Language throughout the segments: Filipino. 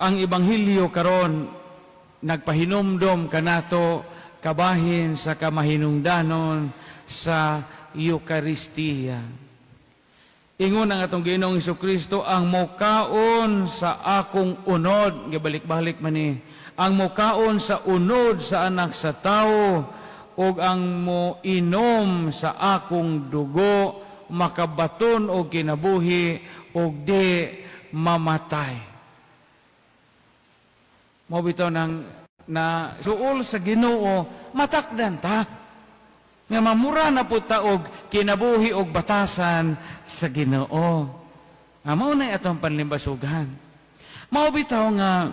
ang Ebanghelyo karon nagpahinumdom kanato kabahin sa kamahinungdanon sa Eukaristiya. Ingon ang atong Ginoong Hesus Kristo ang mokaon sa akong unod, gibalik-balik man ni, ang mokaon sa unod sa anak sa tao ug ang mo inom sa akong dugo makabaton og kinabuhi ug di mamatay. Mo nang na suol sa Ginoo matakdan ta nga mamura na po taog kinabuhi og batasan sa Ginoo. Amo na atong panlimbasugan. Mao bitaw nga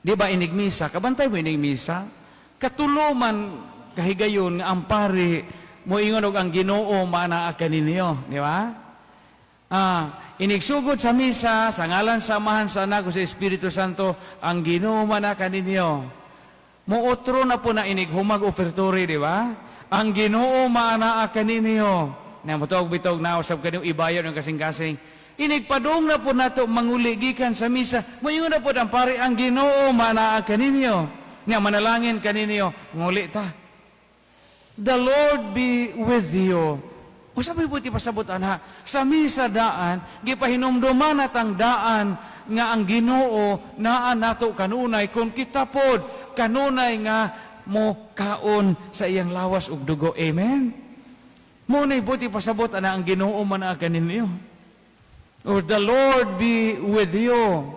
di ba inigmisa, kabantay mo inigmisa, katuluman kahigayon nga ang pari mo ingon og ang Ginoo maanaa kaninyo, di ba? Ah, inigsugod sa misa sa ngalan sa Amahan sa Anak sa Espiritu Santo ang Ginoo maanaa kaninyo. Muotro na po na inighumag ofertory, di ba? Ang Ginoo maanaa kaninyo. Na mutog bitog na usab kaniyo ibayad ng kasing-kasing. Inigpadong na po nato manguligikan sa misa. Moingon na po ang pare ang Ginoo maanaa kaninyo. Nga manalangin kaninyo, nguli ta. The Lord be with you. O sabi po ti pasabot ana, sa misa daan, gipahinumduman at ang daan nga ang Ginoo naa nato kanunay kung kita pod kanunay nga mo kaon sa iyang lawas ug dugo. Amen. Mo nay buti pasabot ana ang Ginoo man kaninyo. Or the Lord be with you.